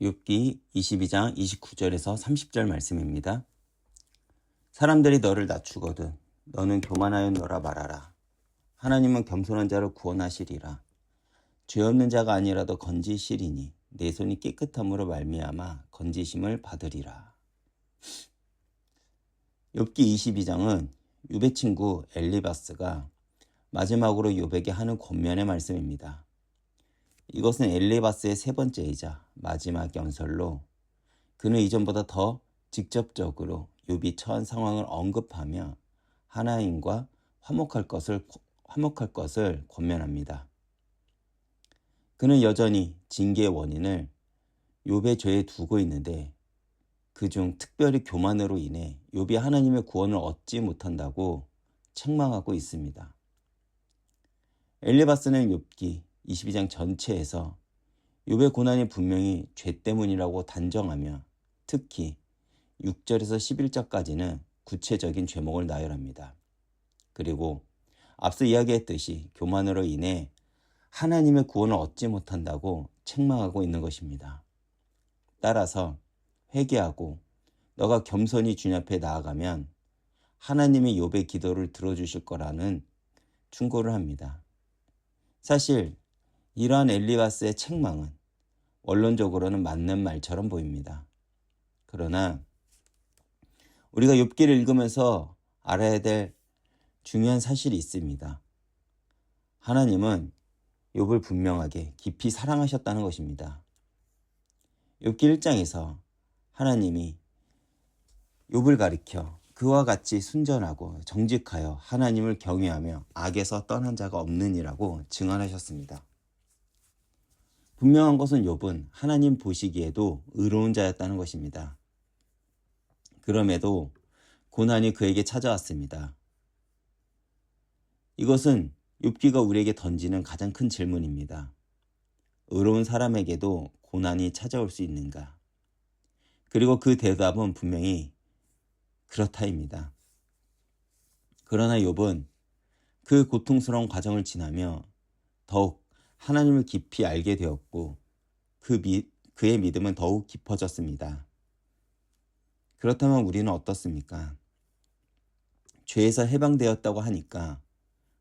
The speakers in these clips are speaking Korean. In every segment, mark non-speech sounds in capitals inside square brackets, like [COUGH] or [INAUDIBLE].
욥기 22장 29절에서 30절 말씀입니다. 사람들이 너를 낮추거든 너는 교만하여 너라 말하라. 하나님은 겸손한 자를 구원하시리라. 죄 없는 자가 아니라도 건지시리니 내 손이 깨끗함으로 말미암아 건지심을 받으리라. 욥기 22장은 욥의 친구 엘리바스가 마지막으로 욥에게 하는 권면의 말씀입니다. 이것은 엘리바스의 세 번째이자 마지막 연설로 그는 이전보다 더 직접적으로 욥이 처한 상황을 언급하며 하나님과 화목할 것을 화목할 것을 권면합니다. 그는 여전히 징계의 원인을 욥의 죄에 두고 있는데 그중 특별히 교만으로 인해 욥이 하나님의 구원을 얻지 못한다고 책망하고 있습니다. 엘리바스는 욥기 22장 전체에서 욥의 고난이 분명히 죄 때문이라고 단정하며 특히 6절에서 11절까지는 구체적인 죄목을 나열합니다. 그리고 앞서 이야기했듯이 교만으로 인해 하나님의 구원을 얻지 못한다고 책망하고 있는 것입니다. 따라서 회개하고 너가 겸손히 주님 앞에 나아가면 하나님이 욥의 기도를 들어주실 거라는 충고를 합니다. 사실 이러한 엘리바스의 책망은 원론적으로는 맞는 말처럼 보입니다. 그러나 우리가 욥기를 읽으면서 알아야 될 중요한 사실이 있습니다. 하나님은 욥을 분명하게 깊이 사랑하셨다는 것입니다. 욥기 1장에서 하나님이 욥을 가리켜 그와 같이 순전하고 정직하여 하나님을 경외하며 악에서 떠난 자가 없느니라고 증언하셨습니다. 분명한 것은 욥은 하나님 보시기에도 의로운 자였다는 것입니다. 그럼에도 고난이 그에게 찾아왔습니다. 이것은 욥기가 우리에게 던지는 가장 큰 질문입니다. 의로운 사람에게도 고난이 찾아올 수 있는가? 그리고 그 대답은 분명히 그렇다입니다. 그러나 욥은 그 고통스러운 과정을 지나며 더욱 하나님을 깊이 알게 되었고 그 미, 그의 믿음은 더욱 깊어졌습니다. 그렇다면 우리는 어떻습니까? 죄에서 해방되었다고 하니까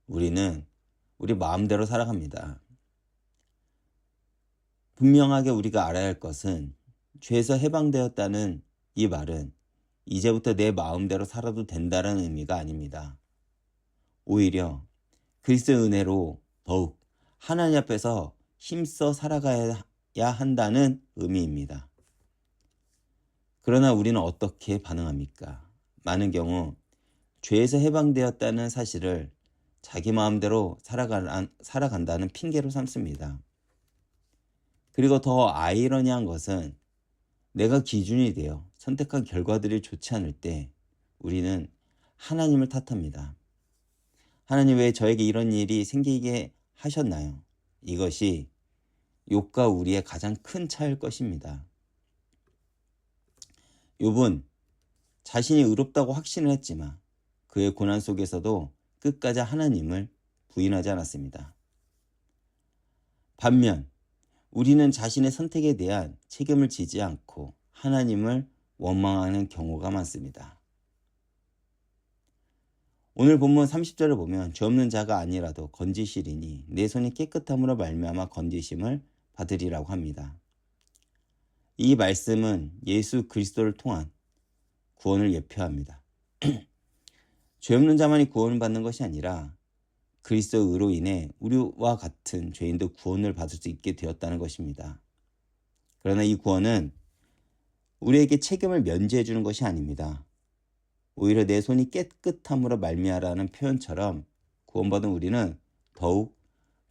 우리는 우리 마음대로 살아갑니다. 분명하게 우리가 알아야 할 것은 죄에서 해방되었다는 이 말은 이제부터 내 마음대로 살아도 된다는 의미가 아닙니다. 오히려 그리스도의 은혜로 더욱 하나님 앞에서 힘써 살아가야 한다는 의미입니다. 그러나 우리는 어떻게 반응합니까? 많은 경우 죄에서 해방되었다는 사실을 자기 마음대로 살아간, 살아간다는 핑계로 삼습니다. 그리고 더 아이러니한 것은 내가 기준이 되어 선택한 결과들이 좋지 않을 때 우리는 하나님을 탓합니다. 하나님 왜 저에게 이런 일이 생기게 하셨나요? 이것이 욕과 우리의 가장 큰 차일 것입니다. 욥은 자신이 의롭다고 확신을 했지만 그의 고난 속에서도 끝까지 하나님을 부인하지 않았습니다. 반면 우리는 자신의 선택에 대한 책임을 지지 않고 하나님을 원망하는 경우가 많습니다. 오늘 본문 30절을 보면 죄 없는 자가 아니라도 건지시리니 내 손이 깨끗함으로 말미암아 건지심을 받으리라고 합니다. 이 말씀은 예수 그리스도를 통한 구원을 예표합니다. [CLEARS THROAT] 죄 없는 자만이 구원을 받는 것이 아니라 그리스도 의로 인해 우리와 같은 죄인도 구원을 받을 수 있게 되었다는 것입니다. 그러나 이 구원은 우리에게 책임을 면제해 주는 것이 아닙니다. 오히려 내 손이 깨끗함으로 말미하라는 표현처럼 구원받은 우리는 더욱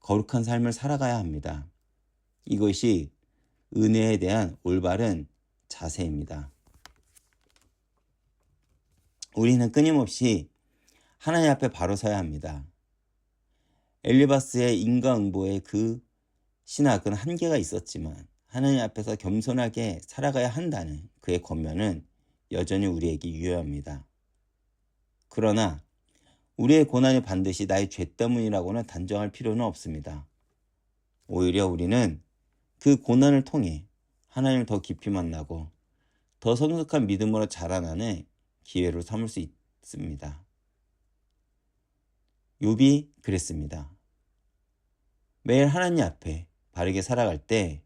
거룩한 삶을 살아가야 합니다. 이것이 은혜에 대한 올바른 자세입니다. 우리는 끊임없이 하나님 앞에 바로 서야 합니다. 엘리바스의 인과응보의 그 신학은 한계가 있었지만 하나님 앞에서 겸손하게 살아가야 한다는 그의 권면은 여전히 우리에게 유효합니다. 그러나 우리의 고난이 반드시 나의 죄 때문이라고는 단정할 필요는 없습니다. 오히려 우리는 그 고난을 통해 하나님을 더 깊이 만나고 더 성숙한 믿음으로 자라나는 기회로 삼을 수 있습니다. 욥이 그랬습니다. 매일 하나님 앞에 바르게 살아갈 때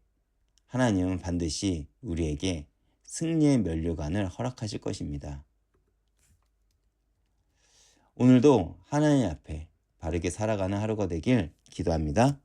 하나님은 반드시 우리에게 승리의 면류관을 허락하실 것입니다. 오늘도 하나님 앞에 바르게 살아가는 하루가 되길 기도합니다.